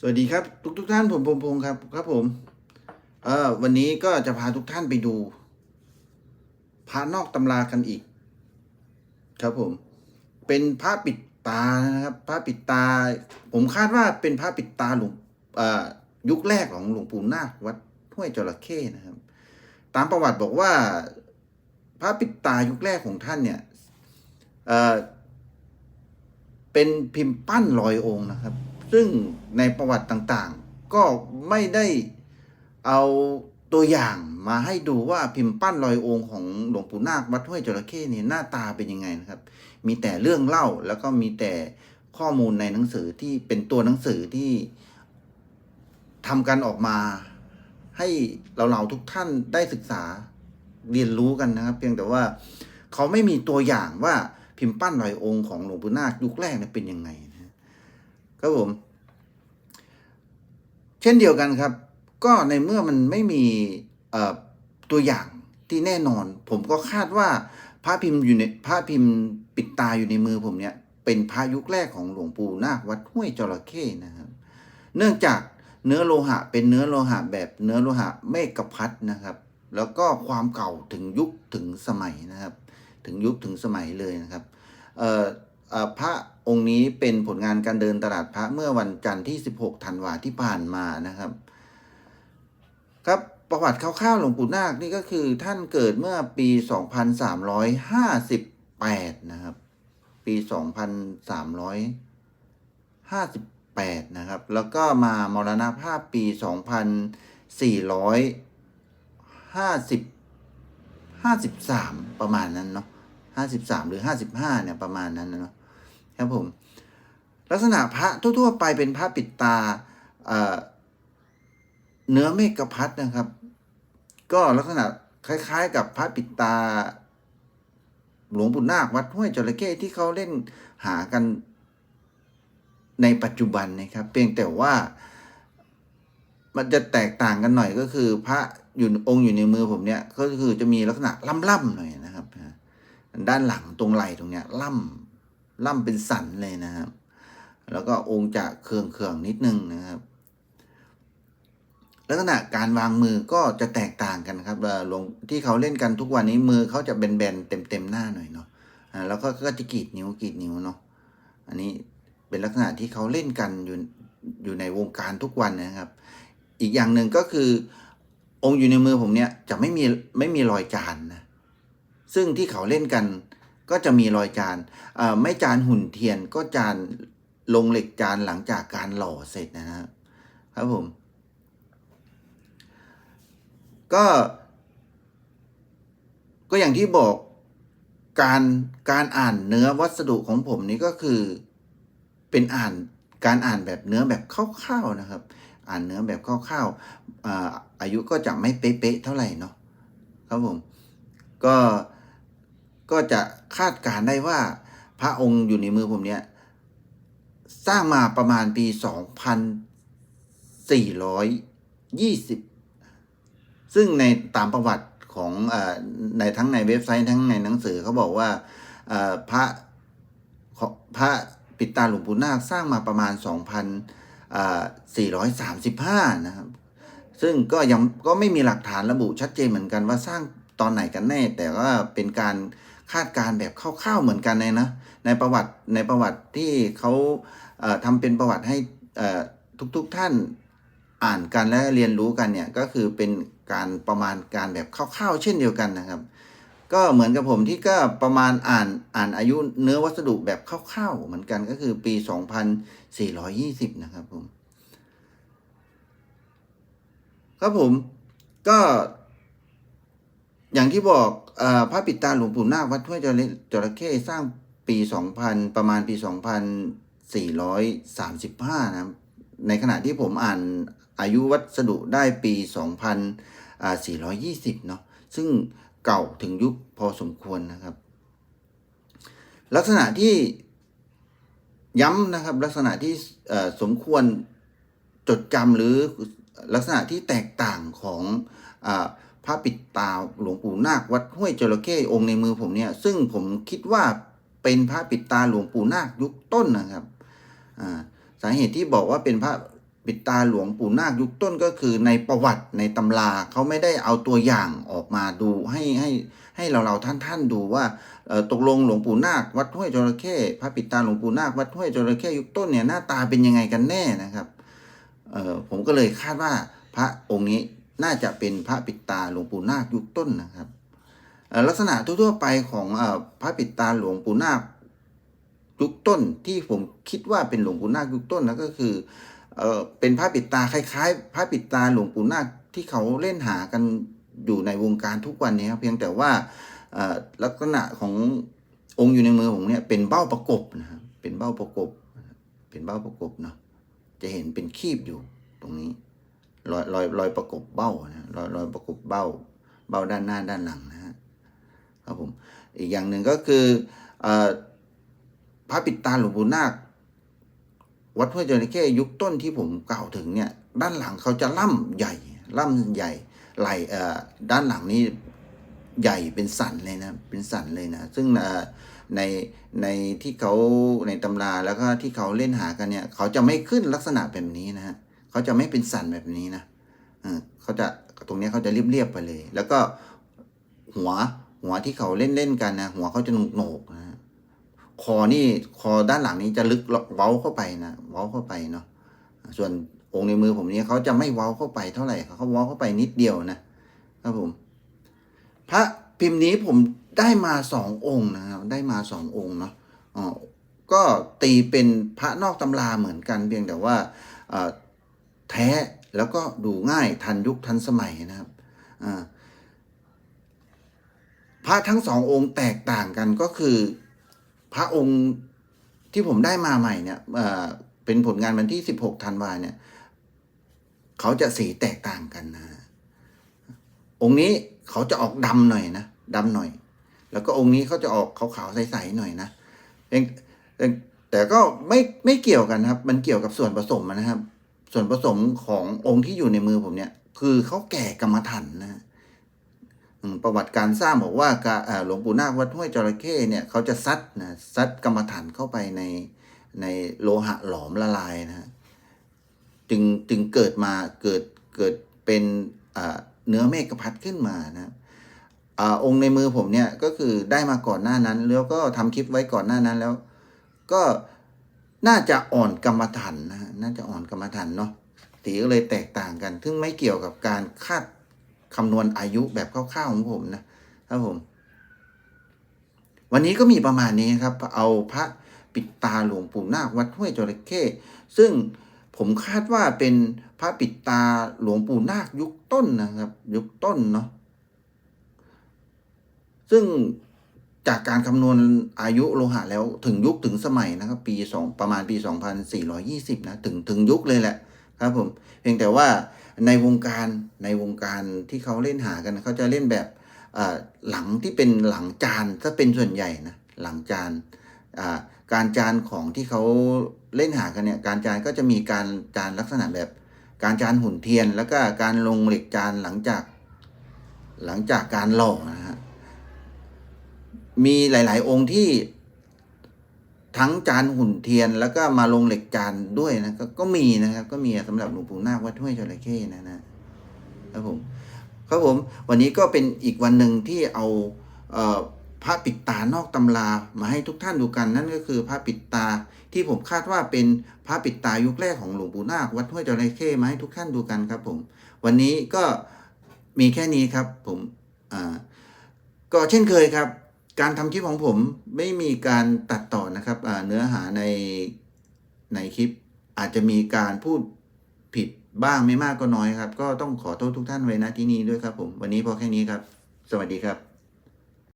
สวัสดีครับทุกทุกท่านผมพงพงศ์ครับครับผมเออวันนี้ก็จะพาทุกท่านไปดูพระนอกตำรากันอีก ครับผม เป็นพระปิดตานะครับพระปิดตา ผมคาดว่าเป็นพระปิดตาหลวงเอ่อยุคแรกของหลวงปู่นาควัดห้วยจระเข้นะครับ ตามประวัติบอกว่าพระปิดตายุคแรกของท่านเนี่ยเอ่อเป็นพิมพ์ปั้นลอยองค์นะครับ ซึ่งในประวัติต่างๆ ก็ไม่ได้เอาตัวอย่างมาให้ดูว่าพิมพ์ปั้นลอยองค์ของหลวงปู่นาควัดห้วยจระเข้นี่หน้าตาเป็นยังไงนะครับ มีแต่เรื่องเล่าแล้วก็มีแต่ข้อมูลในหนังสือที่เป็นตัวหนังสือที่ทำกันออกมาให้เราๆทุกท่านได้ศึกษาเรียนรู้กันนะครับ เพียงแต่ว่าเขาไม่มีตัวอย่างว่าพิมพ์ปั้นลอยองค์ของหลวงปู่นาคยุคแรกเนี่ยเป็นยังไง ครับผม เช่นเดียวกันครับ ก็ในเมื่อมันไม่มีตัวอย่างที่แน่นอน ผมก็คาดว่าพระพิมพ์อยู่ในพระพิมพ์ปิดตาอยู่ในมือผมเนี่ย เป็นพระยุคแรกของหลวงปู่นาควัดห้วยจระเข้นะครับ เนื่องจากเนื้อโลหะเป็นเนื้อโลหะแบบเนื้อโลหะเมกพัดนะครับ แล้วก็ความเก่าถึงยุคถึงสมัยนะครับ ถึงยุคถึงสมัยเลยนะครับพระ องค์นี้เป็นผลงานการเดินตลาดพระเมื่อวันจันทร์ที่ 16ธันวาที่ผ่านมานะครับ ครับประวัติคร่าวๆหลวงปู่นาคนี่ก็คือท่านเกิดเมื่อปี 2358 นะครับ ปี 2358 นะครับ แล้วก็มามรณภาพปี 2450 53 ประมาณนั้นเนาะห้าสิบสามหรือห้าสิบห้าเนี่ย ประมาณนั้นนะเนาะ ครับผมลักษณะพระทั่วๆไปเป็นพระปิดตาเเนื้อเมฆพัดนะครับ ก็ลักษณะคล้าย ๆ กับพระปิดตา หลวงปู่นาควัดห้วยจระเข้ที่เขาเล่นหากันในปัจจุบันนะครับ เพียงแต่ว่ามันจะแตกต่างกันหน่อยก็คือ พระอยู่องค์อยู่ในมือผมเนี่ย ก็คือจะมีลักษณะล่ำๆหน่อยนะครับ ด้านหลังตรงไหล่ตรงเนี้ยล่ำ ล่ำเป็นสันเลยนะครับ แล้วก็องค์จะเคืองเคืองนิดนึงนะครับ ลักษณะการวางมือก็จะแตกต่างกันครับหลวงที่เขาเล่นกันทุกวันนี้มือเขาจะแบนๆเต็มๆหน้าหน่อยเนาะแล้วก็ก็จะกรีดนิ้วกรีดนิ้วเนาะอันนี้เป็นลักษณะที่เขาเล่นกันอยู่อยู่ในวงการทุกวันนะครับ อีกอย่างหนึ่งก็คือ องค์อยู่ในมือผมเนี่ยจะไม่มีไม่มีรอยจานนะซึ่งที่เขาเล่นกัน ก็จะมีรอยจานไม่จานหุ่นเทียนก็จานลงเหล็กจานหลังจากการหล่อเสร็จนะครับครับผม ก็ ก็อย่างที่บอกการการอ่านเนื้อวัสดุของผมนี่ก็คือเป็นอ่านการอ่านแบบเนื้อแบบคร่าวๆนะครับ อ่านเนื้อแบบคร่าวๆอาอายุก็จะไม่เป๊ะๆเท่าไหร่เนาะครับผม ก็ ก็จะคาดการได้ว่าพระองค์อยู่ในมือผมเนี่ย สร้างมาประมาณปี 2420 ซึ่งในตามประวัติของอในทั้งในเว็บไซต์ทั้งในหนังสือเขาบอกว่าพระพระปิดตาหลวงปู่นาคสร้างมาประมาณ 2,435 นะครับ ซึ่งก็ยังก็ไม่มีหลักฐานระบุชัดเจนเหมือนกันว่าสร้างตอนไหนกันแน่ แต่ว่าเป็นการ คาดการ์แบบคร่าวๆเหมือนกันเลยนะ ในประวัติในประวัติที่เขาเอ่อทำเป็นประวัติให้ทุกๆท่านอ่านกันและเรียนรู้กันเนี่ยก็คือเป็นการประมาณการแบบคร่าวๆเช่นเดียวกันนะครับ ก็เหมือนกับผมที่ก็ประมาณอ่านอ่านอายุเนื้อวัสดุแบบคร่าวๆเหมือนกันก็คือปี 2420 นะครับผมครับผมก็อย่างที่บอก พระปิดตาหลวงปู่นาควัดห้วยจระเข้สร้างปี 2000 ประมาณปี 2435 นะครับ ในขณะที่ผมอ่านอายุวัสดุได้ปี 2420 เนาะซึ่งเก่าถึงยุคพอสมควรนะครับ ลักษณะที่ย้ำนะครับลักษณะที่สมควรจดจำหรือลักษณะที่แตกต่างของอ พระปิดตาหลวงปู่นาควัดห้วยจระเข้องค์ในมือผมเนี่ย ซึ่งผมคิดว่าเป็นพระปิดตาหลวงปู่นาคยุคต้นนะครับสาเหตุที่บอกว่าเป็นพระปิดตาหลวงปู่นาคยุคต้นก็คือในประวัติในตำราเขาไม่ได้เอาตัวอย่างออกมาดูให้ให้ให้เราเราท่านท่านดูว่าตกลงหลวงปู่นาควัดห้วยจระเข้พระปิดตาหลวงปู่นาควัดห้วยจระเข้ยุคต้นเนี่ยหน้าตาเป็นยังไงกันแน่นะครับผมก็เลยคาดว่าพระองค์นี้ น่าจะเป็นพระปิดตาหลวงปู่นาคยุคต้นนะครับลักษณะทั่วๆไปของอพระปิดตาหลวงปู่นาคยุคต้นที่ผมคิดว่าเป็นหลวงปู่นาคยุคต้นนะก็คือเอเป็นพระปิดตาคล้ายๆ พระปิดตาหลวงปู่นาคที่เขาเล่นหากันอยู่ในวงการทุกวันนี้เพียงแต่ว่าลักษณะขององค์อยู่ในมือผมเนี่ยเป็นเบ้าประกบนะครับเป็นเบ้าประกบ เป็นเบ้าประกบเนาะจะเห็นเป็นคีบอยู่ตรงนี้ รอยรอยรอยประกบเบ้านะรอยรอยประกบเบ้า เบ้าด้านหน้าด้านหลังนะฮะครับผมอีกอย่างหนึ่งก็คืออพระปิดตาหลวงปู่นาควัดห้วยจระเข้ยุคต้นที่ผมกล่าวถึงเนี่ยด้านหลังเขาจะล่ำใหญ่ ล่ำใหญ่ไหลเอ่อด้านหลังนี้ใหญ่เป็นสันเลยนะเป็นสันเลยนะซึ่งในในที่เขาในตำราแล้วก็ที่เขาเล่นหากันเนี่ย เขาจะไม่ขึ้นลักษณะแบบนี้นะฮะ เขาจะไม่เป็นสันแบบนี้นะเขาจะตรงนี้เขาจะเรียบๆไปเลย แล้วก็หัวหัวที่เขาเล่นเล่นๆกันนะหัวเขาจะโหนกๆนะฮะคอนี่คอด้านหลังนี้จะลึกเว้าเข้าไปนะเว้าเข้าไปเนาะส่วนองค์ในมือผมนี่ยเขาจะไม่เว้าเข้าไปเท่าไหร่เขาเว้าเข้าไปนิดเดียวนะครับผม พระพิมพ์นี้ผมได้มาสององค์นะครับได้มาสององค์เนาะอ๋อก็ตีเป็นพระนอกตำราเหมือนกันเพียงแต่ว่าอ่อ แท้แล้วก็ดูง่ายทันยุคทันสมัยนะครับพระทั้งสององค์แตกต่างกันก็คือ พระองค์ที่ผมได้มาใหม่เนี่ยเป็นผลงานวันที่ 16ธันวาเนี่ย เขาจะสีแตกต่างกันนะ องค์นี้เขาจะออกดำหน่อยนะดำหน่อย แล้วก็องค์นี้เขาจะออกขาวๆใสๆหน่อยนะแต่ก็ไม่ไม่เกี่ยวกันครับ มันเกี่ยวกับส่วนผสมนะครับ ส่วนผสมขององค์ที่อยู่ในมือผมเนี่ย คือเขาแก่กรรมฐานนะประวัติการสร้างบอกว่าหลวงปู่นาควัดห้วยจระเข้เนี่ยเขาจะซัดนะซัดกรรมฐานเข้าไปในในโลหะหลอมละลายนะจึงจึงเกิดมาเกิดเกิดเป็นเนื้อเมฆพัดขึ้นมานะอองค์ในมือผมเนี่ยก็คือได้มาก่อนหน้านั้น แล้วก็ทำคลิปไว้ก่อนหน้านั้นแล้ว ก็ น่าจะอ่อนกรรมฐานนะน่าจะอ่อนกรรมฐานเนาะสีก็เลยแตกต่างกัน ซึ่งไม่เกี่ยวกับการคาดคำนวณอายุแบบคร่าวๆของผมนะครับผม วันนี้ก็มีประมาณนี้ครับ เอาพระปิดตาหลวงปู่นาควัดห้วยจระเข้ซึ่งผมคาดว่าเป็นพระปิดตาหลวงปู่นาคยุคต้นนะครับ ยุคต้นเนาะซึ่ง จากการคำนวณอายุโลหะแล้วถึงยุคถึงสมัยนะครับ ปีสองประมาณปี 2420 นะถึงถึงยุคเลยแหละครับผมเพียงแต่ว่าในวงการในวงการที่เขาเล่นหากันเขาจะเล่นแบบหลังที่เป็นหลังจานถ้าเป็นส่วนใหญ่นะหลังจานการจานของที่เขาเล่นหากันเนี่ยการจานก็จะมีการจานลักษณะแบบ การจานหุ่นเทียน แล้วก็การลงเหล็กจานหลังจากหลังจากการหล่อนะฮะ มีหลาย ๆ องค์ที่ทั้งจานหุ่นเทียนแล้วก็มาลงเหล็กจานด้วยนะกก็มีนะครับ ก็มีสำหรับหลวงปู่นาควัดห้วยจระเข้นะนะครับผมครับผม วันนี้ก็เป็นอีกวันหนึ่งที่เอาเออพระปิดตานอกตำรามาให้ทุกท่านดูกันนั่นก็คือพระปิดตาที่ผมคาดว่าเป็นพระปิดตายุคแรกของหลวงปู่นาควัดห้วยจระเข้มาให้ทุกท่านดูกันครับ ผม วันนี้ก็มีแค่นี้ครับ ผมอ่าก็เช่นเคยครับ การทำคลิปของผมไม่มีการตัดต่อนะครับเนื้อหาในในคลิป อาจจะมีการพูดผิดบ้างไม่มากก็น้อยครับ ก็ต้องขอโทษทุกท่านไว้นะที่นี้ด้วยครับผม วันนี้พอแค่นี้ครับ สวัสดีครับ